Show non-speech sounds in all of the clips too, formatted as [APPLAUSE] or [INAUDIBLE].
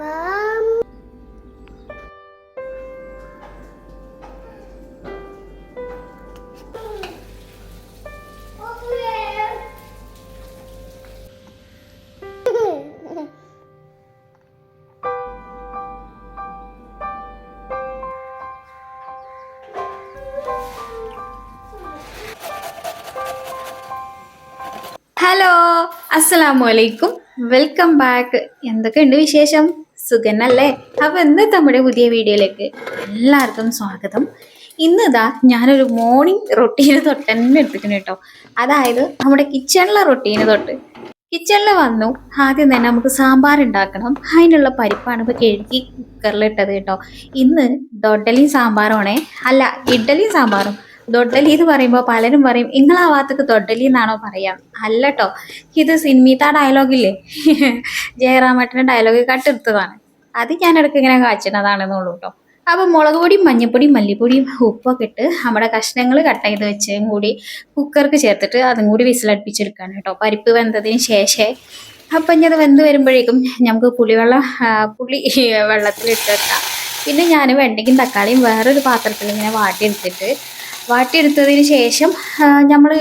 അപ്പം ഹലോ അസ്സലാമു അലൈക്കും. Welcome back. എന്തൊക്കെയുണ്ട് വിശേഷം? സുഖനല്ലേ? അപ്പൊ ഇന്ന് നമ്മുടെ പുതിയ വീഡിയോയിലേക്ക് എല്ലാവർക്കും സ്വാഗതം. ഇന്ന് ഇതാ ഞാനൊരു മോർണിംഗ് റൊട്ടീന് തൊട്ട് തന്നെ എടുത്തിട്ടുണ്ട് കേട്ടോ. അതായത് നമ്മുടെ കിച്ചണിലെ റൊട്ടീന് തൊട്ട്. കിച്ചണിൽ വന്നു. ആദ്യം തന്നെ നമുക്ക് സാമ്പാർ ഉണ്ടാക്കണം. അതിനുള്ള പരിപ്പാണ് ഇപ്പോൾ കുക്കറിൽ ഇട്ടത് കേട്ടോ. ഇന്ന് ദൊഡലിയും സാമ്പാറുമാണേ. അല്ല ഇഡ്ഡലിയും സാമ്പാറും. ദൊഡലി എന്ന് പറയുമ്പോൾ പലരും പറയും നിങ്ങളാ ഭാഗത്തേക്ക് ദൊഡലി എന്നാണോ പറയാം? അല്ല കേട്ടോ ഇത് സിനിമീത്ത ഡയലോഗില്ലേ [LAUGHS] ജയറാമേട്ടന്റെ ഡയലോഗ് കട്ടെടുത്തതാണ് അത് ഞാൻ ഇടയ്ക്ക് ഇങ്ങനെ കാച്ചുന്നതാണെന്നുള്ളൂ കേട്ടോ അപ്പം മുളക് പൊടിയും മഞ്ഞപ്പൊടിയും മല്ലിപ്പൊടിയും ഉപ്പൊക്കെ ഇട്ട് നമ്മുടെ കഷ്ണങ്ങൾ കട്ട് ചെയ്ത് വെച്ചതും കൂടി കുക്കർക്ക് ചേർത്തിട്ട് അതും കൂടി വിസിലടുപ്പിച്ചെടുക്കാണ് കേട്ടോ പരിപ്പ് വെന്തതിന് ശേഷം. അപ്പം ഇനി അത് വെന്ത് വരുമ്പോഴേക്കും നമുക്ക് പുളിവെള്ളം പുളി വെള്ളത്തിലിട്ട് വെക്കാം. പിന്നെ ഞാൻ വെണ്ടയ്ക്കും തക്കാളിയും വേറൊരു പാത്രത്തിൽ ഇങ്ങനെ വാട്ടിയെടുത്തിട്ട് വാട്ടിയെടുത്തതിന് ശേഷം നമ്മൾ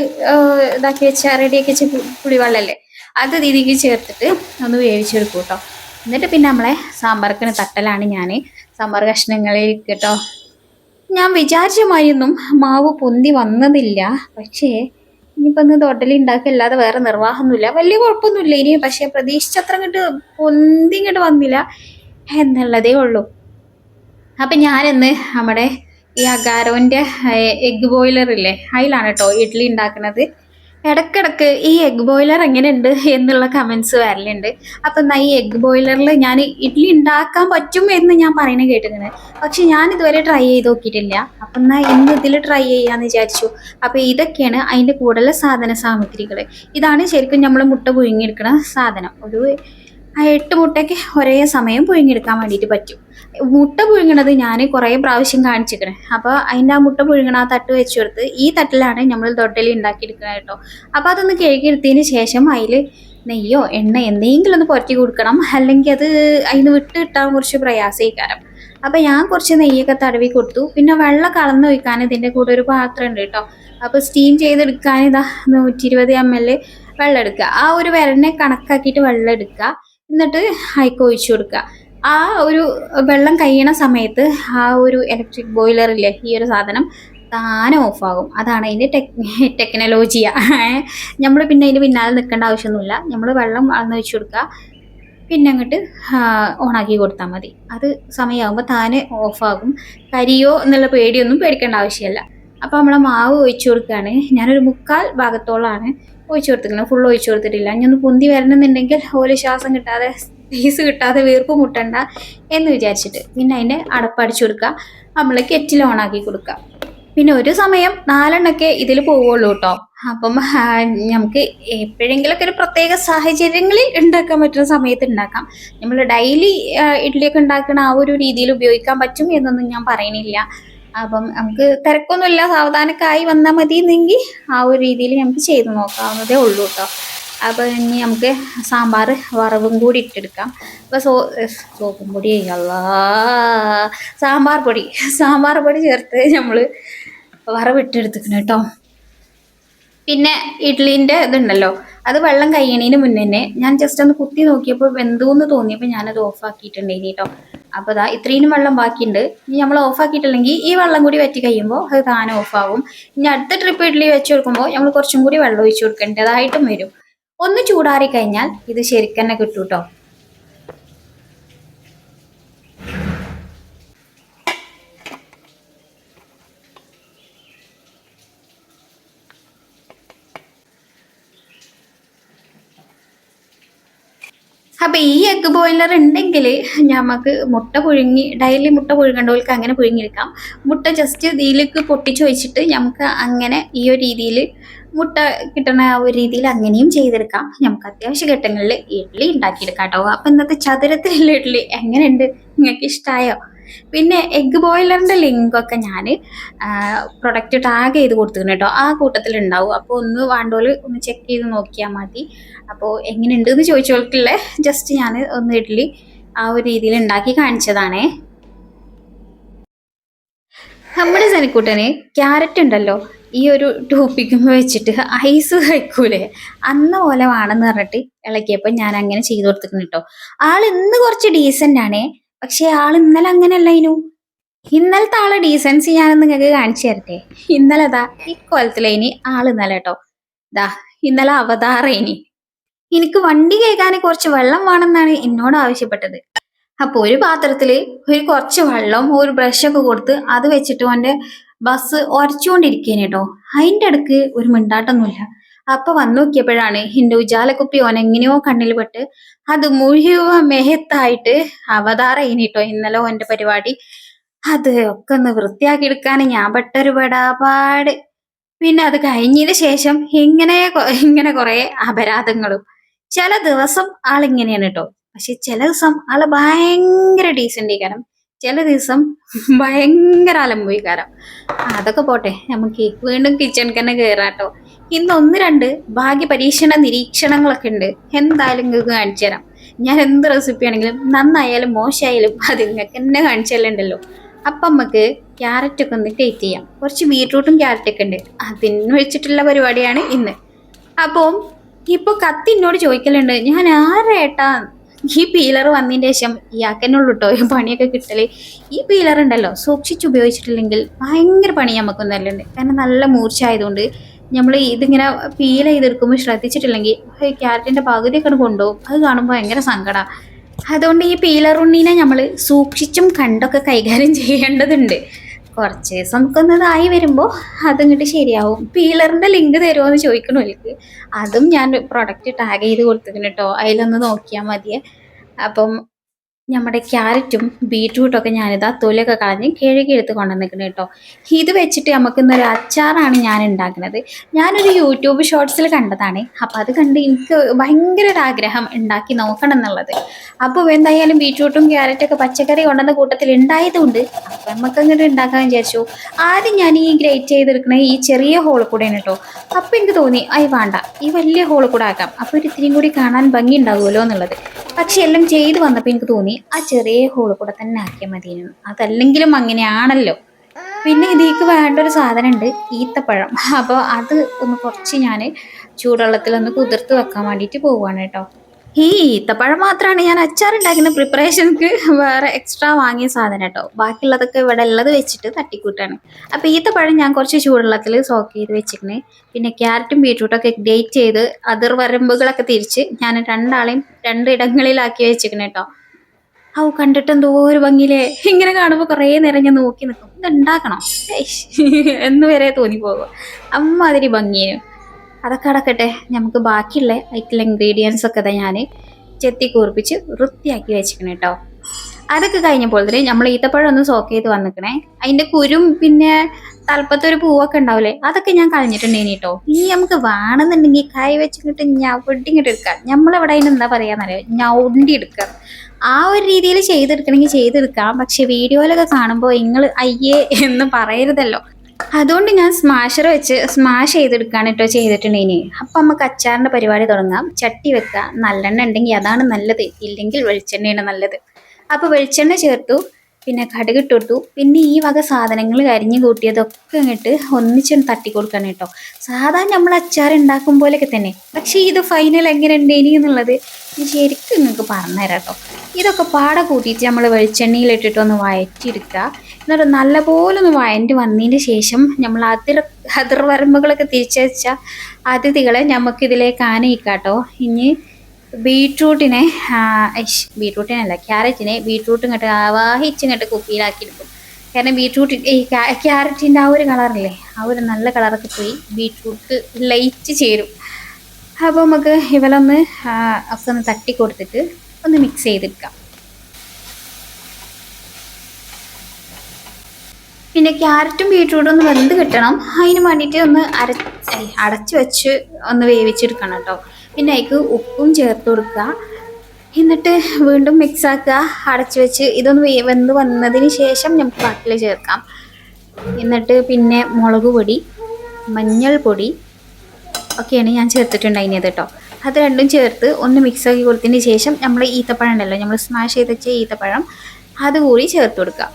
ഇതാക്കി വെച്ച റെഡിയാക്കി വെച്ച പുളിവെള്ളമല്ലേ അത് ഇതിലേക്ക് ചേർത്തിട്ട് ഒന്ന് വേവിച്ചെടുക്കും കേട്ടോ എന്നിട്ട് പിന്നെ നമ്മളെ സാമ്പാർക്കിന് തട്ടലാണ് ഞാൻ സാമ്പാർ കഷ്ണങ്ങളിൽ കേട്ടോ. ഞാൻ വിചാരിച്ച മാതിരിയൊന്നും മാവ് പൊന്തി വന്നതില്ല. പക്ഷേ ഇനിയിപ്പോൾ ഒന്ന് തോട്ടലി ഉണ്ടാക്കില്ലാതെ വേറെ നിർവാഹമൊന്നുമില്ല. വലിയ കുഴപ്പമൊന്നുമില്ല. ഇനി പക്ഷേ പ്രതീക്ഷിച്ചത്ര ഇങ്ങോട്ട് പൊന്തി ഇങ്ങോട്ട് വന്നില്ല എന്നുള്ളതേ ഉള്ളൂ. അപ്പം ഞാനിന്ന് നമ്മുടെ ഈ അഗാരോന്റെ എഗ്ഗ് ബോയിലറില്ലേ അതിലാണ് കേട്ടോ ഇഡ്ഡലി ഉണ്ടാക്കുന്നത് ഇടക്കിടക്ക് ഈ എഗ് ബോയിലർ എങ്ങനെയുണ്ട് എന്നുള്ള കമൻസ് വരലുണ്ട്. അപ്പം എന്നാ ഈ എഗ് ബോയിലറിൽ ഞാൻ ഇഡ്ഡലി ഉണ്ടാക്കാൻ പറ്റും എന്ന് ഞാൻ പറയുന്നത് കേട്ടിരുന്നത് പക്ഷെ ഞാൻ ഇതുവരെ ട്രൈ ചെയ്ത് നോക്കിയിട്ടില്ല. അപ്പം എന്നാൽ ഇന്ന് ഇതിൽ ട്രൈ ചെയ്യാന്ന് വിചാരിച്ചു. അപ്പോൾ ഇതൊക്കെയാണ് അതിന്റെ കൂടുതൽ സാധന സാമഗ്രികൾ ഇതാണ് ശരിക്കും നമ്മൾ മുട്ട പുഴുങ്ങിയെടുക്കുന്ന സാധനം. ഒരു എട്ട് മുട്ടയ്ക്ക് ഒരേ സമയം പുഴുങ്ങിയെടുക്കാൻ വേണ്ടിയിട്ട് പറ്റും. മുട്ട പുഴുങ്ങണത് ഞാൻ കുറേ പ്രാവശ്യം കാണിച്ചിരിക്കണേ. അപ്പോൾ അതിന്റെ ആ മുട്ട പുഴുങ്ങണ ആ തട്ട് വെച്ച് കൊടുത്ത് ഈ തട്ടിലാണ് നമ്മൾ തൊട്ടലി ഉണ്ടാക്കിയെടുക്കുന്നത് കേട്ടോ. അപ്പോൾ അതൊന്ന് കഴുകിയെടുത്തതിന് ശേഷം അതിൽ നെയ്യോ എണ്ണ എന്തെങ്കിലും ഒന്ന് പുരട്ടി കൊടുക്കണം. അല്ലെങ്കിൽ അത് അതിന് വിട്ട് കിട്ടാൻ കുറച്ച് പ്രയാസീകാരം അപ്പോൾ ഞാൻ കുറച്ച് നെയ്യൊക്കെ തടവി കൊടുത്തു. പിന്നെ വെള്ളം കളന്ന് ഒഴിക്കാൻ ഇതിന്റെ കൂടെ ഒരു പാത്രം ഉണ്ട് കേട്ടോ. അപ്പോൾ സ്റ്റീം ചെയ്തെടുക്കാൻ ഇതാ നൂറ്റി ഇരുപത് എം എൽ വെള്ളം എടുക്കുക. ആ ഒരു വിരനെ കണക്കാക്കിയിട്ട് വെള്ളം എടുക്കുക. എന്നിട്ട് അയക്ക് ഒഴിച്ചു കൊടുക്കുക. ആ ഒരു വെള്ളം കഴിയണ സമയത്ത് ആ ഒരു ഇലക്ട്രിക് ബോയിലർ ഇല്ലേ ഈ ഒരു സാധനം താനെ ഓഫാകും അതാണ് അതിന്റെ ടെക് ടെക്നോളജിയ നമ്മൾ പിന്നെ അതിന് പിന്നാലെ നിൽക്കേണ്ട ആവശ്യമൊന്നുമില്ല. നമ്മൾ വെള്ളം അളന്ന് വെച്ച് കൊടുക്കുക. പിന്നെ അങ്ങോട്ട് ഓണാക്കി കൊടുത്താൽ മതി. അത് സമയമാകുമ്പോൾ താനെ ഓഫാകും കരിയോ എന്നുള്ള പേടിയൊന്നും പേടിക്കേണ്ട ആവശ്യമില്ല. അപ്പോൾ നമ്മളെ മാവ് ഒഴിച്ചു കൊടുക്കുകയാണ്. ഞാനൊരു മുക്കാൽ ഭാഗത്തോളാണ് ഒഴിച്ചു കൊടുത്തിരിക്കുന്നത്. ഫുൾ ഒഴിച്ചു കൊടുത്തിട്ടില്ല. ഇനി ഒന്ന് പൊന്തി വരണമെന്നുണ്ടെങ്കിൽ ഓരോ ശ്വാസം കിട്ടാതെ സ്പേസ് കിട്ടാതെ വീർപ്പ് മുട്ടണ്ട എന്ന് വിചാരിച്ചിട്ട് പിന്നെ അതിന്റെ അടപ്പടിച്ചു കൊടുക്കുക നമ്മൾ കെറ്റിൽ ഓണാക്കി കൊടുക്കുക പിന്നെ ഒരു സമയം നാലെണ്ണൊക്കെ ഇതിൽ പോവുള്ളൂ കേട്ടോ അപ്പം നമുക്ക് എപ്പോഴെങ്കിലൊക്കെ ഒരു പ്രത്യേക സാഹചര്യങ്ങളിൽ ഉണ്ടാക്കാൻ പറ്റുന്ന സമയത്ത് ഉണ്ടാക്കാം നമ്മൾ ഡെയിലി ഇഡ്ഡലിയൊക്കെ ഉണ്ടാക്കുന്ന ആ ഒരു രീതിയിൽ ഉപയോഗിക്കാൻ പറ്റും എന്നൊന്നും ഞാൻ പറയണില്ല. അപ്പം നമുക്ക് തിരക്കൊന്നുമില്ല. സാവധാനക്കായി വന്നാൽ മതി എന്നെങ്കിൽ ആ ഒരു രീതിയിൽ നമുക്ക് ചെയ്തു നോക്കാവുന്നതേ ഉള്ളൂ കേട്ടോ അപ്പോൾ ഇനി നമുക്ക് സാമ്പാർ വറവും കൂടി ഇട്ടെടുക്കാം. അപ്പോൾ സോ സോപ്പും പൊടി സാമ്പാർ പൊടി. സാമ്പാർ പൊടി ചേർത്ത് നമ്മൾ വറവിട്ടെടുത്തിക്കണം കേട്ടോ. പിന്നെ ഇഡ്ഡലീന്റെ ഇതുണ്ടല്ലോ. അത് വെള്ളം കഴിയണതിന് മുന്നേ തന്നെ ഞാൻ ജസ്റ്റ് ഒന്ന് കുത്തി നോക്കിയപ്പോൾ വെന്തൂന്ന് തോന്നിയപ്പോൾ ഞാനത് ഓഫാക്കിയിട്ടുണ്ടായിരുന്നു കേട്ടോ. അപ്പോൾ ദാ ഇത്രയും വെള്ളം ബാക്കിയുണ്ട്. ഇനി നമ്മൾ ഓഫാക്കിയിട്ടില്ലെങ്കിൽ ഈ വെള്ളം കൂടി വറ്റി കഴിയുമ്പോൾ അത് താനെ ഓഫ് ആവും ഇനി അടുത്ത ട്രിപ്പ് ഇഡ്ഡലി വെച്ച് കൊടുക്കുമ്പോൾ നമ്മൾ കുറച്ചും കൂടി വെള്ളം ഒഴിച്ച് കൊടുക്കേണ്ടതായിട്ടും വരും. ഒന്ന് ചൂടാറി കഴിഞ്ഞാൽ ഇത് ശരിക്കും തന്നെ കിട്ടും കേട്ടോ അപ്പൊ ഈ എഗ് ബോയിലർ ഉണ്ടെങ്കിൽ നമുക്ക് മുട്ട പുഴുങ്ങി ഡെയിലി മുട്ട പുഴുങ്ങേണ്ടവർക്ക് അങ്ങനെ പുഴുങ്ങിയെടുക്കാം. മുട്ട ജസ്റ്റ് ഇതിലേക്ക് പൊട്ടിച്ചു വെച്ചിട്ട് നമുക്ക് അങ്ങനെ ഈ ഒരു രീതിയിൽ മുട്ട കിട്ടണ ആ ഒരു രീതിയിൽ അങ്ങനെയും ചെയ്തെടുക്കാം. നമുക്ക് അത്യാവശ്യ ഘട്ടങ്ങളിൽ ഇഡ്ഡലി ഉണ്ടാക്കിയെടുക്കാം കേട്ടോ. അപ്പൊ ഇന്നത്തെ ചതുരത്തിലുള്ള ഇഡ്ഡലി എങ്ങനെയുണ്ട്? നിങ്ങൾക്ക് ഇഷ്ടമായോ പിന്നെ എഗ്ഗ് ബോയിലറിന്റെ ലിങ്കൊക്കെ ഞാൻ പ്രൊഡക്റ്റ് ടാഗ് ചെയ്ത് കൊടുത്തിരുന്നു കേട്ടോ. ആ കൂട്ടത്തിൽ ഉണ്ടാവും. അപ്പോൾ ഒന്ന് വേണ്ടോൽ ഒന്ന് ചെക്ക് ചെയ്ത് നോക്കിയാൽ മതി. അപ്പോൾ എങ്ങനെയുണ്ട് എന്ന് ചോദിച്ചവർക്കുള്ള ജസ്റ്റ് ഞാൻ ഒന്ന് ഇഡ്ഡലി ആ ഒരു രീതിയിൽ ഉണ്ടാക്കി കാണിച്ചതാണേ. നമ്മുടെ സനിക്കൂട്ടന് ക്യാരറ്റ് ഉണ്ടല്ലോ. ഈ ഒരു ടോപ്പിക്കുമ്പോൾ വെച്ചിട്ട് ഐസ് കഴിക്കൂലേ? അന്ന പോലെ വേണമെന്ന് പറഞ്ഞിട്ട് ഇളക്കിയപ്പോൾ ഞാൻ അങ്ങനെ ചെയ്തു കൊടുത്തിട്ടുണ്ട് കേട്ടോ ആൾ ഇന്ന് കുറച്ച് ഡീസന്റ് ആണേ പക്ഷെ ആൾ ഇന്നലെ അങ്ങനെയല്ല ഇനു. ഇന്നലത്തെ ആളെ ഡീസൻസി ഞാനൊന്ന് നിങ്ങൾക്ക് കാണിച്ചു തരട്ടെ? ഇന്നലെ ദാ ഇനി ആൾ ഇന്നലെ കേട്ടോ ദാ ഇന്നലെ അവതാറേനി എനിക്ക് വണ്ടി കേൾക്കാൻ കുറച്ച് വെള്ളം വേണമെന്നാണ് എന്നോട് ആവശ്യപ്പെട്ടത്. അപ്പൊ ഒരു പാത്രത്തിൽ ഒരു കുറച്ച് വെള്ളം ഒരു ബ്രഷ് ഒക്കെ കൊടുത്ത് അത് വെച്ചിട്ട് അവന്റെ ബസ് ഒരച്ചുകൊണ്ടിരിക്കേനെ കേട്ടോ അതിന്റെ ഇടയ്ക്ക് ഒരു മിണ്ടാട്ടൊന്നുമില്ല. അപ്പൊ വന്നു നോക്കിയപ്പോഴാണ് എന്റെ ഉജാലക്കുപ്പി ഓൻ എങ്ങനെയോ കണ്ണിൽ പെട്ട് അത് മുഴുവൻ മെഹത്തായിട്ട് അവതാറേനി കേട്ടോ ഇന്നലെ ഓന്റെ പരിപാടി. അത് ഒക്കെ ഒന്ന് വൃത്തിയാക്കി എടുക്കാൻ ഞാൻ പെട്ടൊരു പെടാപാട്. പിന്നെ അത് കഴിഞ്ഞതിന് ശേഷം ഇങ്ങനെ ഇങ്ങനെ കുറെ അപരാധങ്ങളും. ചില ദിവസം ആളിങ്ങനെയാണ് കേട്ടോ പക്ഷെ ചില ദിവസം ആൾ ഭയങ്കര ഡീസന്റ് കാരണം ചില ദിവസം ഭയങ്കര അലമ്പുകാരം അതൊക്കെ പോട്ടെ. നമുക്ക് വീണ്ടും കിച്ചണിൽ തന്നെ കയറാട്ടോ ഇന്ന് ഒന്ന് രണ്ട് ഭാഗ്യ പരീക്ഷണ നിരീക്ഷണങ്ങളൊക്കെ ഉണ്ട്. എന്തായാലും നിങ്ങൾക്ക് കാണിച്ചു തരാം. ഞാൻ എന്ത് റെസിപ്പി ആണെങ്കിലും നന്നായാലും മോശമായാലും അത് നിങ്ങൾക്ക് തന്നെ കാണിച്ചു തരലുണ്ടല്ലോ. അപ്പം നമുക്ക് ക്യാരറ്റ് ഒക്കെ ഒന്ന് ടേറ്റ് ചെയ്യാം. കുറച്ച് ബീട്രൂട്ടും ക്യാരറ്റൊക്കെ ഉണ്ട്. അതിന് വെച്ചിട്ടുള്ള പരിപാടിയാണ് ഇന്ന്. അപ്പം ഇപ്പോൾ കത്തി എന്നോട് ചോദിക്കലുണ്ട് ഞാൻ ആരേട്ടാ ഈ പീലർ വന്നതിന് ശേഷം ഇയാക്കെന്നുള്ളൂ കേട്ടോ ഈ പണിയൊക്കെ കിട്ടൽ. ഈ പീലർ ഉണ്ടല്ലോ സൂക്ഷിച്ച് ഉപയോഗിച്ചിട്ടില്ലെങ്കിൽ ഭയങ്കര പണി നമുക്ക് നല്ലുണ്ട് കാരണം നല്ല മൂർച്ച ആയതുകൊണ്ട് നമ്മൾ ഇതിങ്ങനെ പീൽ ചെയ്തെടുക്കുമ്പോൾ ശ്രദ്ധിച്ചിട്ടില്ലെങ്കിൽ ഈ ക്യാരറ്റിന്റെ പകുതിയൊക്കെ കൊണ്ടുപോകും. അത് കാണുമ്പോൾ ഭയങ്കര സങ്കടമാണ് അതുകൊണ്ട് ഈ പീലർ ഉണ്ണീനെ നമ്മൾ സൂക്ഷിച്ചും കണ്ടൊക്കെ കൈകാര്യം ചെയ്യേണ്ടതുണ്ട്. കുറച്ച് ദിവസം നമുക്കൊന്നതായി വരുമ്പോൾ അതിങ്ങോട്ട് ശരിയാവും. പീലറിന്റെ ലിങ്ക് തരുമോ എന്ന് ചോദിക്കണോ എനിക്ക് അതും ഞാൻ പ്രൊഡക്റ്റ് ടാഗ് ചെയ്ത് കൊടുത്തിട്ടുണ്ട് കേട്ടോ അതിലൊന്ന് നോക്കിയാൽ മതിയെ. അപ്പം നമ്മുടെ ക്യാരറ്റും ബീട്രൂട്ടൊക്കെ ഞാനിതാ തൊലൊക്കെ കളഞ്ഞ് കിഴകി എടുത്ത് കൊണ്ടുവന്നിരിക്കുന്നത് കേട്ടോ. ഇത് വെച്ചിട്ട് നമുക്ക് ഇന്നൊരു അച്ചാറാണ് ഞാൻ ഉണ്ടാക്കുന്നത്. ഞാനൊരു യൂട്യൂബ് ഷോർട്സിൽ കണ്ടതാണ്. അപ്പോൾ അത് കണ്ട് എനിക്ക് ഭയങ്കര ഒരു ആഗ്രഹം ഉണ്ടാക്കി നോക്കണം എന്നുള്ളത്. അപ്പോൾ എന്തായാലും ബീട്രൂട്ടും ക്യാരറ്റൊക്കെ പച്ചക്കറി കൊണ്ടുവന്ന കൂട്ടത്തിൽ ഉണ്ടായതുകൊണ്ട് അപ്പം നമുക്ക് ഉണ്ടാക്കാൻ വിചാരിച്ചു. ആദ്യം ഞാൻ ഈ ഗ്രേറ്റ് ചെയ്തെടുക്കണ ഈ ചെറിയ ഹോൾ കൂടെയാണ് കേട്ടോ. അപ്പോൾ എനിക്ക് തോന്നി അയ് വേണ്ട. ഈ വലിയ ഹോൾ കൂടെ ആക്കാം. അപ്പോൾ ഒരു ഇത്തിരിയും കൂടി കാണാൻ ഭംഗി ഉണ്ടാവുമല്ലോ എന്നുള്ളത്. പക്ഷേ എല്ലാം ചെയ്ത് വന്നപ്പോൾ എനിക്ക് തോന്നി ആ ചെറിയ ഹോൾ കൂടെ തന്നെ ആക്കിയാൽ മതി. അതല്ലെങ്കിലും അങ്ങനെയാണല്ലോ. പിന്നെ ഇതിലേക്ക് വേണ്ട ഒരു സാധനം ഉണ്ട് ഈത്തപ്പഴം. അപ്പോൾ അത് ഒന്ന് കുറച്ച് ഞാൻ ചൂടുവെള്ളത്തിലൊന്ന് കുതിർത്ത് വെക്കാൻ വേണ്ടിയിട്ട് പോവുകയാണ് കേട്ടോ. ഈ ഈത്തപ്പഴം മാത്രമാണ് ഞാൻ അച്ചാറുണ്ടാക്കുന്ന പ്രിപ്പറേഷൻക്ക് വേറെ എക്സ്ട്രാ വാങ്ങിയ സാധനം കേട്ടോ. ബാക്കിയുള്ളതൊക്കെ ഇവിടെ ഉള്ളത് വെച്ചിട്ട് തട്ടിക്കൂട്ടാണ്. അപ്പോൾ ഈത്തപ്പഴം ഞാൻ കുറച്ച് ചൂടുവെള്ളത്തിൽ സോക്ക് ചെയ്ത് വെച്ചിട്ടുണ്ട് പിന്നെ ക്യാരറ്റും ബീട്രൂട്ടൊക്കെ ഡേറ്റ് ചെയ്ത് അതിർ വരമ്പുകളൊക്കെ തിരിച്ച് ഞാൻ രണ്ടാളെയും രണ്ട് ഇടങ്ങളിലാക്കി കേട്ടോ. ഔ കണ്ടിട്ട് എന്തോ ഒരു ഭംഗിയിലേ. ഇങ്ങനെ കാണുമ്പോൾ കുറേ നേരം ഞാൻ നോക്കി നിൽക്കും ഇത് ഉണ്ടാക്കണം. എന്ന് വരെ തോന്നിപ്പോകും അമ്മാതിരി ഭംഗിയേനു. അതൊക്കെ അടക്കട്ടെ നമുക്ക് ബാക്കിയുള്ള അതിലുള്ള ഇൻഗ്രീഡിയൻസ് ഒക്കെ തന്നെ ഞാൻ ചെത്തി കൂർപ്പിച്ച് വൃത്തിയാക്കി വെച്ചിരിക്കണം കേട്ടോ അതൊക്കെ കഴിഞ്ഞപ്പോൾ തന്നെ നമ്മൾ ഈത്തപ്പഴം ഒന്ന് സോക്ക് ചെയ്ത് വന്നിക്കണേ. അതിന്റെ കുരും പിന്നെ തലപ്പത്തൊരു പൂവൊക്കെ ഉണ്ടാവില്ലേ അതൊക്കെ ഞാൻ കളഞ്ഞിട്ടുണ്ടേനി കേട്ടോ ഇനി നമുക്ക് വേണമെന്നുണ്ടെങ്കിൽ കൈ വെച്ചിട്ട് ഞവടി ഇങ്ങോട്ട് എടുക്കാം. നമ്മളെവിടെ അതിന് എന്താ പറയാന്നറിയോ? ഞൗണ്ടി എടുക്കാം. ആ ഒരു രീതിയിൽ ചെയ്തെടുക്കണമെങ്കിൽ ചെയ്തെടുക്കാം. പക്ഷെ വീഡിയോയിലൊക്കെ കാണുമ്പോൾ നിങ്ങൾ അയ്യേ എന്ന് പറയരുതല്ലോ. അതുകൊണ്ട് ഞാൻ സ്മാഷർ വെച്ച് സ്മാഷ് ചെയ്തെടുക്കാണ് കേട്ടോ ചെയ്തിട്ടുണ്ടേനി. അപ്പം നമുക്ക് അച്ചാറിന്റെ പരിപാടി തുടങ്ങാം. ചട്ടി വെക്കുക. നല്ലെണ്ണ ഉണ്ടെങ്കിൽ അതാണ് നല്ലത്. ഇല്ലെങ്കിൽ വെളിച്ചെണ്ണയാണ് നല്ലത്. അപ്പോൾ വെളിച്ചെണ്ണ ചേർത്തു. പിന്നെ കടുക് ഇട്ട് പിന്നെ ഈ വക സാധനങ്ങൾ കരിഞ്ഞു കൂട്ടിയതൊക്കെ ഇങ്ങോട്ട് ഒന്നിച്ചൊന്ന് തട്ടി കൊടുക്കണം കേട്ടോ. സാധാരണ നമ്മൾ അച്ചാർ ഉണ്ടാക്കും പോലെയൊക്കെ തന്നെ. പക്ഷേ ഇത് ഫൈനൽ എങ്ങനെ ഉണ്ടേനി എന്നുള്ളത് ഞാൻ ശരിക്കും നിങ്ങൾക്ക് പറഞ്ഞുതരാം കേട്ടോ. ഇതൊക്കെ പാടെ കൂട്ടിയിട്ട് നമ്മൾ വെളിച്ചെണ്ണയിലിട്ടിട്ട് ഒന്ന് വഴറ്റിയെടുക്കുക എന്നിട്ട് നല്ലപോലെ ഒന്ന് വഴറ്റി വന്നതിന് ശേഷം നമ്മൾ അതിർ അതിർവരമ്പുകളൊക്കെ തിരിച്ചു വെച്ച അതിഥികളെ നമുക്കിതിലേക്ക് ആനയിക്കാം കേട്ടോ ഇനി ബീട്രൂട്ടിനെ ബീട്രൂട്ടിനല്ല ക്യാരറ്റിനെ ബീട്രൂട്ട് ഇങ്ങോട്ട് ആവാഹിച്ച് ഇങ്ങോട്ട് കുപ്പിയിലാക്കി എടുക്കും കാരണം ബീട്രൂട്ട് ഈ ക്യാരറ്റിന്റെ ആ ഒരു കളറില്ലേ ആ ഒരു നല്ല കളറൊക്കെ പോയി ബീട്രൂട്ട് ലൈറ്റ് ചേരും. അപ്പോൾ നമുക്ക് ഇവലൊന്ന് ഒക്കെ ഒന്ന് തട്ടി കൊടുത്തിട്ട് ഒന്ന് മിക്സ് ചെയ്തെടുക്കാം. പിന്നെ ക്യാരറ്റും ബീട്രൂട്ടും ഒന്ന് വെന്ത് കിട്ടണം. അതിന് വേണ്ടിയിട്ട് ഒന്ന് അര അടച്ച് വെച്ച് ഒന്ന് വേവിച്ചെടുക്കണം കേട്ടോ. പിന്നെ അതിക്ക് ഉപ്പും ചേർത്ത് കൊടുക്കുക. എന്നിട്ട് വീണ്ടും മിക്സ് ആക്കുക. അടച്ച് വെച്ച് ഇതൊന്ന് വെന്ത് വന്നതിന് ശേഷം നമുക്ക് ബാക്കിൽ ചേർക്കാം. എന്നിട്ട് പിന്നെ മുളക് പൊടി മഞ്ഞൾപ്പൊടി ഒക്കെയാണ് ഞാൻ ചേർത്തിട്ടുണ്ടായിരുന്നത് കേട്ടോ. അത് രണ്ടും ചേർത്ത് ഒന്ന് മിക്സ് ആക്കി കൊടുത്തതിന് ശേഷം നമ്മൾ ഈത്തപ്പഴം ഉണ്ടല്ലോ നമ്മൾ സ്മാഷ് ചെയ്ത് വെച്ച ഈത്തപ്പഴം അതുകൂടി ചേർത്ത് കൊടുക്കുക.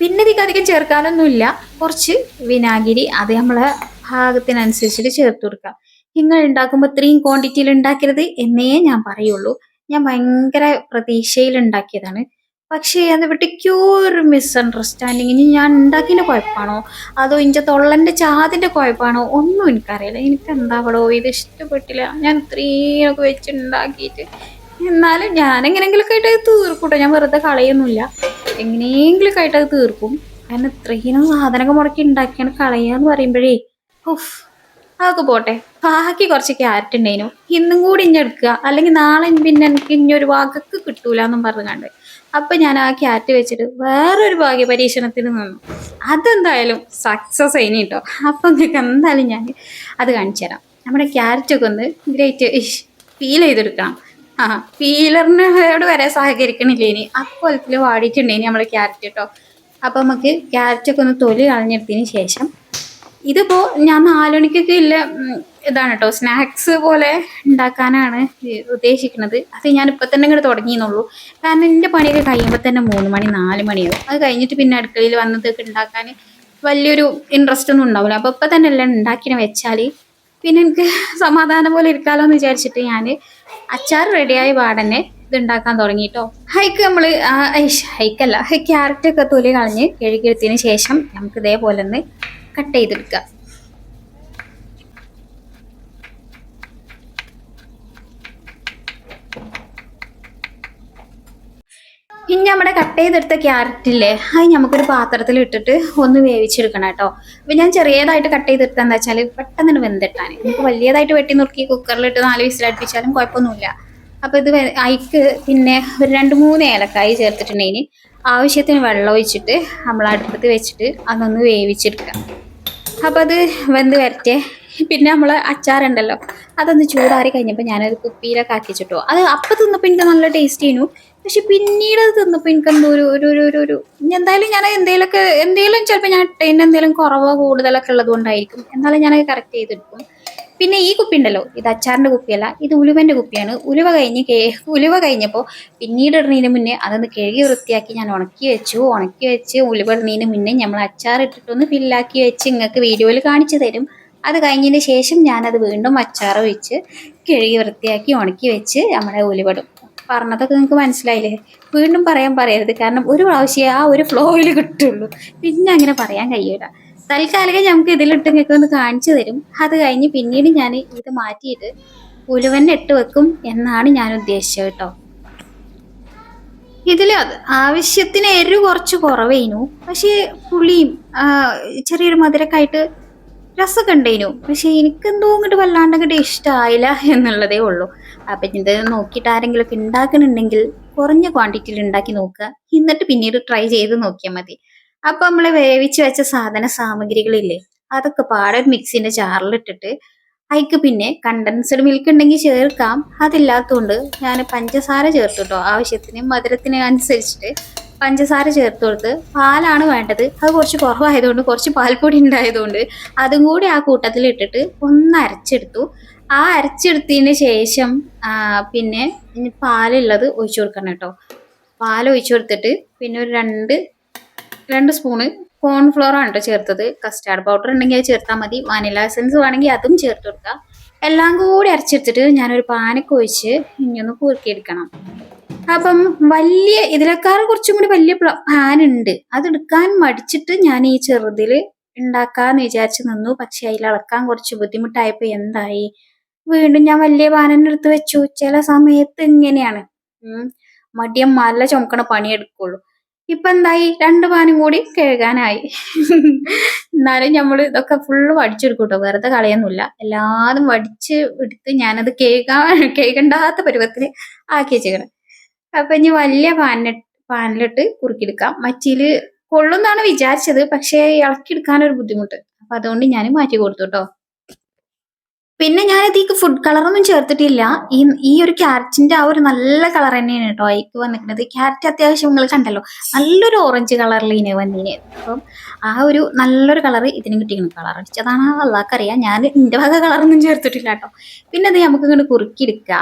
പിന്നെ ഇതിക്ക് അധികം ചേർക്കാനൊന്നുമില്ല. കുറച്ച് വിനാഗിരി അത് നമ്മളെ പാകത്തിനനുസരിച്ചിട്ട് ചേർത്ത് കൊടുക്കുക. നിങ്ങൾ ഉണ്ടാക്കുമ്പോൾ ഇത്രയും ക്വാണ്ടിറ്റിയിൽ ഉണ്ടാക്കരുത് എന്നേ ഞാൻ പറയുള്ളൂ. ഞാൻ ഭയങ്കര പ്രതീക്ഷയിൽ ഉണ്ടാക്കിയതാണ്. പക്ഷേ അത് വിട്ടിക്കോ ഒരു മിസ്അണ്ടർസ്റ്റാൻഡിങ് ഞാൻ ഉണ്ടാക്കിയതിന്റെ കുഴപ്പമാണോ? അതോ ഇഞ്ച തൊള്ളന്റെ ചാതിന്റെ കുഴപ്പമാണോ? ഒന്നും എനിക്കറിയില്ല. എനിക്ക് എന്താവടോ ഇത് ഇഷ്ടപ്പെട്ടില്ല. ഞാൻ ഇത്രയൊക്കെ വെച്ച് ഉണ്ടാക്കിയിട്ട്. എന്നാലും ഞാൻ കേട്ടത് തീർക്കൂട്ടോ. ഞാൻ വെറുതെ കളയൊന്നുമില്ല. എങ്ങനെയെങ്കിലുമൊക്കെ ആയിട്ട് അത് തീർക്കും. കാരണം ഇത്രയും സാധനമൊക്കെ മുടക്കി ഉണ്ടാക്കിയാണ് കളയുക എന്ന് പറയുമ്പോഴേ ഉഫ്. അതൊക്കെ പോട്ടെ. ബാക്കി കുറച്ച് ക്യാരറ്റ് ഉണ്ടായിരുന്നു ഇന്നും കൂടി ഇഞ്ഞ എടുക്കുക. അല്ലെങ്കിൽ നാളെ പിന്നെ എനിക്ക് ഇനിയൊരു വാക്കൊക്കെ കിട്ടൂല എന്നും പറഞ്ഞുകൊണ്ട്. അപ്പൊ ഞാൻ ആ ക്യാരറ്റ് വെച്ചിട്ട് വേറൊരു ഭാഗ്യ പരീക്ഷണത്തിന് നിന്നു. അതെന്തായാലും സക്സസ് അതിന് കേട്ടോ. അപ്പൊ നിങ്ങൾക്ക് എന്തായാലും ഞാൻ അത് കാണിച്ചു തരാം. നമ്മുടെ ക്യാരറ്റ് ഒക്കെ ഒന്ന് ഗ്രേറ്റ് ഫീൽ ചെയ്തെടുക്കണം. ആ ഫീലറിനോട് വരെ സഹകരിക്കണില്ല ഇനി? അപ്പോലത്തിൽ വാടിയിട്ടുണ്ടേനി നമ്മുടെ ക്യാരറ്റ് കേട്ടോ. അപ്പൊ നമുക്ക് ക്യാരറ്റ് ഒക്കെ ഒന്ന് തൊലി കളഞ്ഞെടുത്തതിന് ശേഷം ഇതിപ്പോ ഞാൻ നാലുമണിക്കൊക്കെ ഇല്ല ഇതാണ് കേട്ടോ സ്നാക്സ് പോലെ ഉണ്ടാക്കാനാണ് ഉദ്ദേശിക്കുന്നത്. അത് ഞാൻ ഇപ്പൊ തന്നെ ഇങ്ങോട്ട് തുടങ്ങിയെന്നുള്ളൂ. കാരണം എന്റെ പണിയൊക്കെ കഴിയുമ്പോൾ തന്നെ മൂന്ന് മണി നാല് മണിയാവും അത് കഴിഞ്ഞിട്ട് പിന്നെ അടുക്കളയിൽ വന്നതൊക്കെ ഉണ്ടാക്കാൻ വലിയൊരു ഇൻട്രസ്റ്റ് ഒന്നും ഉണ്ടാവില്ല അപ്പോൾ ഇപ്പം തന്നെ എല്ലാം ഉണ്ടാക്കിനെ വെച്ചാൽ പിന്നെ എനിക്ക് സമാധാനം പോലെ ഇരിക്കാലോ എന്ന് വിചാരിച്ചിട്ട് ഞാൻ അച്ചാർ റെഡിയായ പാടന്നെ ഇത് ഉണ്ടാക്കാൻ തുടങ്ങി കേട്ടോ ഹൈക്ക് നമ്മൾ ഹൈക്കല്ല ക്യാരറ്റ് ഒക്കെ തൊലി കളഞ്ഞ് കഴുകിയെടുത്തതിന് ശേഷം നമുക്ക് ഇതേപോലെ ഒന്ന് കട്ട് ചെയ്തെടുക്കുക ഇനി നമ്മുടെ കട്ട് ചെയ്തെടുത്ത ക്യാരറ്റില്ലേ അത് നമുക്കൊരു പാത്രത്തിൽ ഇട്ടിട്ട് ഒന്ന് വേവിച്ചെടുക്കണം കേട്ടോ. അപ്പം ഞാൻ ചെറിയതായിട്ട് കട്ട് ചെയ്തെടുത്ത എന്താ വെച്ചാൽ പെട്ടെന്ന് വെന്തിട്ടാണ്. നമുക്ക് വലിയതായിട്ട് വെട്ടി നുറുക്കി കുക്കറിലിട്ട് നാല് വിസിലടുപ്പിച്ചാലും കുഴപ്പമൊന്നുമില്ല. അപ്പോൾ ഇത് അയക്ക് പിന്നെ ഒരു രണ്ട് മൂന്ന് ഏലക്കായി ചേർത്തിട്ടുണ്ടെങ്കിൽ ആവശ്യത്തിന് വെള്ളം ഒഴിച്ചിട്ട് നമ്മൾ അടുപ്പത്ത് വെച്ചിട്ട് അതൊന്ന് വേവിച്ചെടുക്കുക അപ്പോൾ അത് വെന്ത് വരട്ടെ. പിന്നെ നമ്മൾ അച്ചാറുണ്ടല്ലോ അതൊന്ന് ചൂടാറി കഴിഞ്ഞപ്പോൾ ഞാനത് കുപ്പിയിലൊക്കെ ആക്കി വെച്ചിട്ടോ. അത് അപ്പം തിന്നപ്പോൾ എനിക്ക് നല്ല ടേസ്റ്റ് ചെയ്യുന്നു പക്ഷെ പിന്നീട് അത് തിന്നപ്പോൾ എനിക്ക് എന്തോ ഒരു ഒരു ഒരു ഒരു ഒരു എന്തായാലും ഞാൻ എന്തെങ്കിലുമൊക്കെ എന്തെങ്കിലും ചിലപ്പോൾ ഞാൻ ടൈമിന് എന്തെങ്കിലും കുറവോ കൂടുതലൊക്കെ ഉള്ളത് കൊണ്ടായിരിക്കും എന്നാലും ഞാനത് കറക്റ്റ് ചെയ്തെടുക്കും. പിന്നെ ഈ കുപ്പി ഉണ്ടല്ലോ ഇത് അച്ചാറിന്റെ കുപ്പിയല്ല ഇത് ഉലുവന്റെ കുപ്പിയാണ്. ഉലുവ കഴിഞ്ഞ് കേ ഉലുവ കഴിഞ്ഞപ്പോൾ പിന്നീട് ഇടുന്നതിന് മുന്നേ അതൊന്ന് കഴുകി വൃത്തിയാക്കി ഞാൻ ഉണക്കി വെച്ചു. ഉണക്കി വെച്ച് ഉലുവ ഇടുന്നതിന് മുന്നേ നമ്മൾ അച്ചാർ ഇട്ടിട്ടൊന്ന് ഫില്ലാക്കി വെച്ച് നിങ്ങൾക്ക് വീഡിയോയിൽ കാണിച്ചു തരും. അത് കഴിഞ്ഞതിന് ശേഷം ഞാനത് വീണ്ടും അച്ചാർ വെച്ച് കഴുകി വൃത്തിയാക്കി ഉണക്കി വെച്ച് നമ്മുടെ ഉലുവടും പറഞ്ഞതൊക്കെ നിങ്ങൾക്ക് മനസ്സിലായില്ലേ? വീണ്ടും പറയാൻ പറയരുത്. കാരണം ഒരു പ്രാവശ്യം ആ ഒരു ഫ്ലോയിൽ കിട്ടുള്ളൂ. പിന്നെ അങ്ങനെ പറയാൻ കഴിയൂല. തൽക്കാലം നമുക്ക് ഇതിലിട്ട് നിങ്ങൾക്ക് ഒന്ന് കാണിച്ചു തരും. അത് കഴിഞ്ഞ് പിന്നീട് ഞാൻ ഇത് മാറ്റിയിട്ട് ഉലുവന്നെ ഇട്ട് വെക്കും എന്നാണ് ഞാൻ ഉദ്ദേശിച്ചത് കേട്ടോ. ഇതിൽ ആവശ്യത്തിന് എരു കുറച്ച് കുറവേനു. പക്ഷേ പുളിയും ചെറിയൊരു മധുരമൊക്കെ ആയിട്ട് രസമൊക്കെ ഉണ്ടേനു പക്ഷെ എനിക്കെന്തോ ഇങ്ങോട്ട് വല്ലാണ്ട് അങ്ങോട്ട് ഇഷ്ടമായില്ല എന്നുള്ളതേ ഉള്ളൂ. അപ്പം ഇത് നോക്കിയിട്ട് ആരെങ്കിലുമൊക്കെ ഉണ്ടാക്കുന്നുണ്ടെങ്കിൽ കുറഞ്ഞ ക്വാണ്ടിറ്റിയിൽ ഉണ്ടാക്കി നോക്കുക. എന്നിട്ട് പിന്നീട് ട്രൈ ചെയ്ത് നോക്കിയാൽ മതി. അപ്പം നമ്മൾ വേവിച്ച് വെച്ച സാധന സാമഗ്രികളില്ലേ അതൊക്കെ പാടെ മിക്സിന്റെ ജാറിലിട്ടിട്ട് അതിക്ക് പിന്നെ കണ്ടൻസ്ഡ് മിൽക്ക് ഉണ്ടെങ്കിൽ ചേർക്കാം. അതില്ലാത്തതുകൊണ്ട് ഞാൻ പഞ്ചസാര ചേർത്ത് കേട്ടോ ആവശ്യത്തിന് മധുരത്തിന് അനുസരിച്ചിട്ട് പഞ്ചസാര ചേർത്ത് കൊടുത്ത് പാലാണ് വേണ്ടത്. അത് കുറച്ച് കുറവായതുകൊണ്ട് കുറച്ച് പാൽപ്പൊടി ഉണ്ടായതുകൊണ്ട് അതും കൂടി ആ കൂട്ടത്തിൽ ഇട്ടിട്ട് ഒന്ന് അരച്ചെടുത്തു. ആ അരച്ചെടുത്തതിന് ശേഷം പിന്നെ പാലുള്ളത് ഒഴിച്ചു കൊടുക്കണം കേട്ടോ. പാൽ ഒഴിച്ചു കൊടുത്തിട്ട് പിന്നെ ഒരു രണ്ട് രണ്ട് സ്പൂണ് കോൺഫ്ലോർ ആണ് കേട്ടോ ചേർത്തത്. കസ്റ്റാർഡ് പൗഡർ ഉണ്ടെങ്കിൽ അത് ചേർത്താൽ മതി. വാനില എസൻസ് വേണമെങ്കിൽ അതും ചേർത്ത് കൊടുക്കാം. എല്ലാം കൂടി അരച്ചെടുത്തിട്ട് ഞാനൊരു പാനൊക്കെ ഒഴിച്ച് ഇനിയൊന്ന് കുറുക്കിയെടുക്കണം. അപ്പം വലിയ ഇതിലേക്കാർ കുറച്ചും കൂടി വലിയ പാൻ ഉണ്ട്. അത് എടുക്കാൻ മടിച്ചിട്ട് ഞാൻ ഈ ചെറുതിൽ ഉണ്ടാക്കാന്ന് വിചാരിച്ചു നിന്നു. പക്ഷെ അതിൽ അളക്കാൻ കുറച്ച് ബുദ്ധിമുട്ടായപ്പോൾ എന്തായി? വീണ്ടും ഞാൻ വലിയ പാൻ തന്നെ എടുത്ത് വെച്ചു. ചില സമയത്ത് ഇങ്ങനെയാണ്. മടിയം മല ചുമക്കണ പണിയെടുക്കുള്ളൂ. ഇപ്പൊ എന്തായി രണ്ട് പാനും കൂടി കഴുകാനായി. എന്നാലും നമ്മൾ ഇതൊക്കെ ഫുള്ള് വടിച്ചെടുക്കും കേട്ടോ വെറുതെ കളയൊന്നുമില്ല. എല്ലാതും വടിച്ച് എടുത്ത് ഞാനത് കേൾക്കാൻ കേൾക്കണ്ടാത്ത പരുവത്തിൽ ആക്കി വെച്ചേക്കണം. അപ്പൊ ഇനി വലിയ പാനിൽ പാനിലിട്ട് കുറുക്കിയെടുക്കാം. മറ്റിൽ കൊള്ളുന്നാണ് വിചാരിച്ചത്. പക്ഷേ ഇളക്കിയെടുക്കാനൊരു ബുദ്ധിമുട്ട്. അപ്പൊ അതുകൊണ്ട് ഞാൻ മാറ്റി കൊടുത്തു കേട്ടോ. പിന്നെ ഞാൻ ഈ ഫുഡ് കളറൊന്നും ചേർത്തിട്ടില്ല. ഈ ഈ ഒരു ക്യാരറ്റിന്റെ ആ ഒരു നല്ല കളർ തന്നെയാണ് കേട്ടോ അതിക്ക് വന്നിരിക്കുന്നത്. ക്യാരറ്റ് അത്യാവശ്യം നിങ്ങൾ കണ്ടല്ലോ. നല്ലൊരു ഓറഞ്ച് കളറിൽ ഇനി വന്നിന്. അപ്പം ആ ഒരു നല്ലൊരു കളർ ഇതിന് കിട്ടിയിരുന്നു കളർ അടിച്ചതാണ് അള്ളാക്കറിയാം ഞാൻ എന്റെ വക കളറൊന്നും ചേർത്തിട്ടില്ല കേട്ടോ. പിന്നെ അത് നമുക്ക് ഇങ്ങോട്ട് കുറുക്കിയെടുക്കുക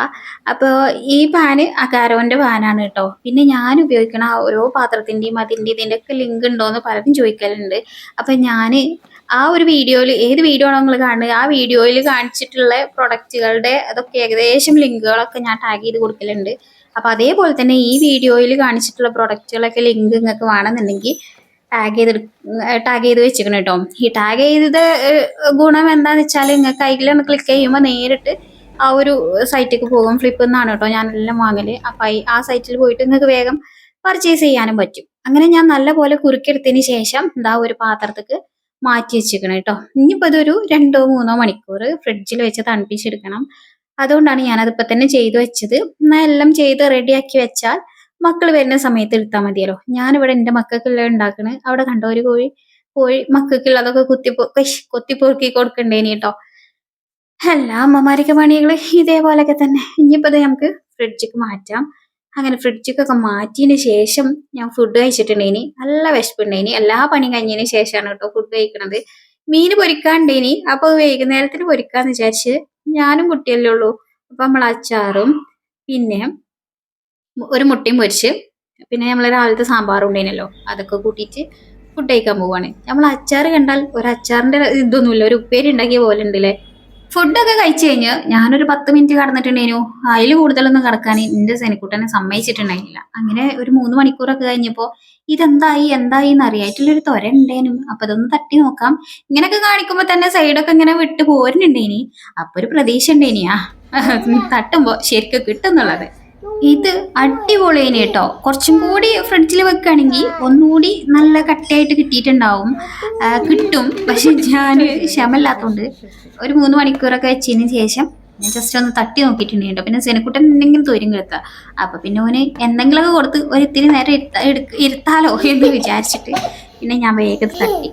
അപ്പോൾ ഈ പാന് അകാരോന്റെ പാനാണ് കേട്ടോ. പിന്നെ ഞാൻ ഉപയോഗിക്കണ ഓരോ പാത്രത്തിന്റെയും അതിന്റെ ഇതിന്റെ ഒക്കെ ലിങ്ക് ഉണ്ടോയെന്ന് പലരും ചോദിക്കലുണ്ട്. അപ്പം ഞാൻ ആ ഒരു വീഡിയോയിൽ ഏത് വീഡിയോ ആണോ നിങ്ങൾ കാണുന്നത്? ആ വീഡിയോയിൽ കാണിച്ചിട്ടുള്ള പ്രൊഡക്റ്റുകളുടെ അതൊക്കെ ഏകദേശം ലിങ്കുകളൊക്കെ ഞാൻ ടാഗ് ചെയ്ത് കൊടുക്കലുണ്ട്. അപ്പോൾ അതേപോലെ തന്നെ ഈ വീഡിയോയിൽ കാണിച്ചിട്ടുള്ള പ്രൊഡക്റ്റുകളൊക്കെ ലിങ്ക് നിങ്ങൾക്ക് വേണമെന്നുണ്ടെങ്കിൽ ടാഗ് ചെയ്ത് ടാഗ് ചെയ്ത് വെച്ചിരിക്കണം കേട്ടോ. ഈ ടാഗ് ചെയ്തത് ഗുണം എന്താണെന്ന് വെച്ചാൽ നിങ്ങൾക്ക് അതിലൊന്ന് ക്ലിക്ക് ചെയ്യുമ്പോൾ നേരിട്ട് ആ ഒരു സൈറ്റിലേക്ക് പോകും. ഫ്ലിപ്പ് എന്നാണ് കേട്ടോ ഞാനെല്ലാം വാങ്ങൽ അപ്പം ആ സൈറ്റിൽ പോയിട്ട് നിങ്ങൾക്ക് വേഗം പർച്ചേസ് ചെയ്യാനും പറ്റും. അങ്ങനെ ഞാൻ നല്ലപോലെ കുറുക്കിയെടുത്തതിന് ശേഷം എന്താ ഒരു പാത്രത്തേക്ക് മാറ്റി വെച്ചിരിക്കണം കേട്ടോ ഇനിയിപ്പോൾ ഇതൊരു രണ്ടോ മൂന്നോ മണിക്കൂർ ഫ്രിഡ്ജിൽ വെച്ച് തണുപ്പിച്ചെടുക്കണം. അതുകൊണ്ടാണ് ഞാനതിപ്പോൾ തന്നെ ചെയ്തു വെച്ചത്. എന്നാൽ എല്ലാം ചെയ്ത് റെഡിയാക്കി വെച്ചാൽ മക്കൾ വരുന്ന സമയത്ത് എടുത്താൽ മതിയല്ലോ. ഞാനിവിടെ എന്റെ മക്കൾക്കുള്ള ഉണ്ടാക്കണ്. അവിടെ കണ്ടോ ഒരു കോഴി കോഴി മക്കൾക്കുള്ളതൊക്കെ കുത്തിപ്പോ കൊത്തിപ്പൊറുക്കി കൊടുക്കണ്ടേനി കേട്ടോ എല്ലാ അമ്മമാരൊക്കെ പണികൾ ഇതേപോലെയൊക്കെ തന്നെ. ഇനിയിപ്പോൾ നമുക്ക് ഫ്രിഡ്ജിക്ക് മാറ്റാം. അങ്ങനെ ഫ്രിഡ്ജൊക്കെ മാറ്റിയതിന് ശേഷം ഞാൻ ഫുഡ് കഴിച്ചിട്ടുണ്ടേനി. നല്ല വിശപ്പുണ്ടേനി. എല്ലാ പണി കഴിഞ്ഞതിന് ശേഷമാണ് കേട്ടോ ഫുഡ് കഴിക്കണത്. മീൻ പൊരിക്കാണ്ടേനി അപ്പൊ വൈകുന്നേരത്തിന് പൊരിക്കാന്ന് വിചാരിച്ച് ഞാനും കുട്ടിയല്ലേ ഉള്ളൂ. അപ്പൊ നമ്മൾ അച്ചാറും പിന്നെ ഒരു മുട്ടയും പൊരിച്ച് പിന്നെ നമ്മൾ രാവിലത്തെ സാമ്പാറും ഉണ്ടേനല്ലോ. അതൊക്കെ കൂട്ടിയിട്ട് ഫുഡ് കഴിക്കാൻ പോവാണ്. നമ്മൾ അച്ചാർ കണ്ടാൽ ഒരു അച്ചാറിന്റെ ഇതൊന്നുമില്ല. ഒരു ഉപ്പേരി ഉണ്ടാക്കിയ പോലെ ഉണ്ടല്ലേ? ഫുഡൊക്കെ കഴിച്ചു കഴിഞ്ഞ് ഞാനൊരു പത്ത് മിനിറ്റ് കടന്നിട്ടുണ്ടേനു. അതിൽ കൂടുതലൊന്നും കടക്കാൻ എന്റെ സെനിക്കുട്ടനെ സമ്മതിച്ചിട്ടുണ്ടായില്ല അങ്ങനെ ഒരു മൂന്ന് മണിക്കൂറൊക്കെ കഴിഞ്ഞപ്പോ ഇതെന്തായി എന്തായി എന്നറിയായിട്ടുള്ളൊരു തൊര ഉണ്ടേനും അപ്പൊ ഇതൊന്ന് തട്ടി നോക്കാം. ഇങ്ങനെയൊക്കെ കാണിക്കുമ്പോ തന്നെ സൈഡൊക്കെ ഇങ്ങനെ വിട്ടു പോരുന്നുണ്ടേനി. അപ്പൊ ഒരു പ്രതീക്ഷ ഉണ്ടേനിയാ തട്ടുമ്പോ ശരിക്കും കിട്ടുന്നുള്ളത് ഇത് അടിപൊളിയാണ് കേട്ടോ. കുറച്ചും കൂടി ഫ്രിഡ്ജിൽ വെക്കുകയാണെങ്കിൽ ഒന്നുകൂടി നല്ല കട്ടിയായിട്ട് കിട്ടിയിട്ടുണ്ടാവും. കിട്ടും. പക്ഷെ ഞാൻ ക്ഷമല്ലാത്തോണ്ട് ഒരു മൂന്ന് മണിക്കൂറൊക്കെ വെച്ചതിന് ശേഷം ഞാൻ ജസ്റ്റ് ഒന്ന് തട്ടി നോക്കിയിട്ടുണ്ട് പിന്നെ സെനക്കുട്ടൻ എന്തെങ്കിലും തൊരും കിടത്താം. അപ്പൊ പിന്നെ ഓന് എന്തെങ്കിലുമൊക്കെ കൊടുത്ത് ഒരു ഇത്തിരി നേരം ഇരുത്ത- ഇരുത്താലോ എന്ന് വിചാരിച്ചിട്ട് പിന്നെ ഞാൻ വേഗം തട്ടി.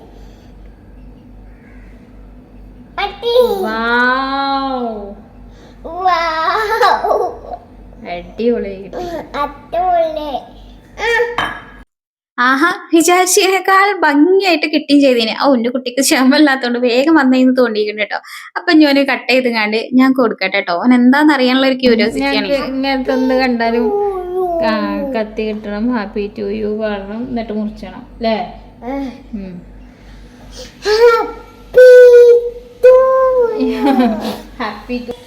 അടിപൊളി. ആഹാ വിചാരിച്ചതിനേക്കാൾ ഭംഗിയായിട്ട് കിട്ടുകയും ചെയ്തേനെ. ഓ എന്റെ കുട്ടിക്ക് ക്ഷമല്ലാത്തോണ്ട് വേഗം വന്നേന്ന് തോന്നിയിട്ടുണ്ട് കേട്ടോ. അപ്പൊ ഞാൻ കട്ട് ചെയ്ത് കണ്ട് ഞാൻ കൊടുക്കട്ടെ കേട്ടോ. ഓൻ എന്താന്ന് അറിയാനുള്ള ഒരു ക്യൂരിയോസിറ്റി ആണ്. ഇങ്ങനത്തെ എന്ത് കണ്ടാലും കത്തി കിട്ടണം ഹാപ്പി ടു യു കാണണം എന്നിട്ട് മുറിച്ചണം അല്ലേ? ഹാപ്പി ടു [LAUGHS]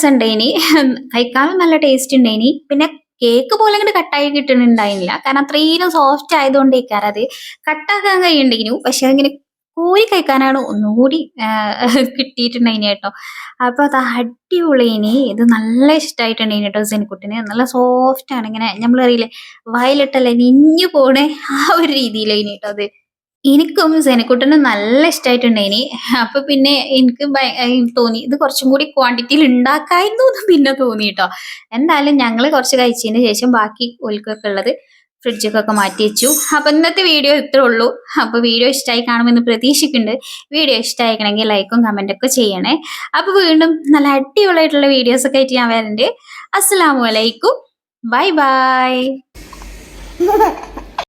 രസമുണ്ടേനി കഴിക്കാനും നല്ല ടേസ്റ്റ് ഉണ്ടേനി പിന്നെ കേക്ക് പോലെ ഇങ്ങനെ കട്ടായി കിട്ടുന്നുണ്ടായില്ല കാരണം അത്രയും സോഫ്റ്റ് ആയതുകൊണ്ട് അത്. കട്ടാക്കാൻ കഴിയുണ്ടെങ്കിലും പക്ഷെ അതിങ്ങനെ കോരി കഴിക്കാനാണ് ഒന്നുകൂടി കിട്ടിയിട്ടുണ്ടായിനി കേട്ടോ. അപ്പൊ അത് അടിപൊളിയിനി ഇത് നല്ല ഇഷ്ടമായിട്ടുണ്ടായിനി കേട്ടോ സെനിക്കുട്ടിന് നല്ല സോഫ്റ്റ് ആണ്. ഇങ്ങനെ നമ്മളറിയില്ലേ വയലിട്ടല്ലേ നിഞ്ഞു പോണേ ആ ഒരു രീതിയിലേനി കേട്ടോ അത്. എനിക്കും സെനക്കുട്ടനും നല്ല ഇഷ്ടമായിട്ടുണ്ടായിനി അപ്പൊ പിന്നെ എനിക്ക് തോന്നി ഇത് കുറച്ചും കൂടി ക്വാണ്ടിറ്റിയിൽ ഉണ്ടാക്കായിരുന്നു എന്ന് പിന്നെ തോന്നി കേട്ടോ എന്തായാലും ഞങ്ങൾ കുറച്ച് കഴിച്ചതിന് ശേഷം ബാക്കി ഒൽക്കൊക്കെ ഉള്ളത് ഫ്രിഡ്ജൊക്കെ മാറ്റി വെച്ചു. അപ്പൊ ഇന്നത്തെ വീഡിയോ ഇത്രേ ഉള്ളൂ. അപ്പൊ വീഡിയോ ഇഷ്ടമായി കാണുമെന്ന് പ്രതീക്ഷിക്കുന്നുണ്ട്. വീഡിയോ ഇഷ്ടമായിക്കണമെങ്കിൽ ലൈക്കും കമന്റ് ഒക്കെ ചെയ്യണേ. അപ്പൊ വീണ്ടും നല്ല അടിപൊളിയായിട്ടുള്ള വീഡിയോസ് ഒക്കെ ആയിട്ട് ഞാൻ വരണ്ട്. അസ്സലാമു അലൈക്കും. Bye bye. [LAUGHS]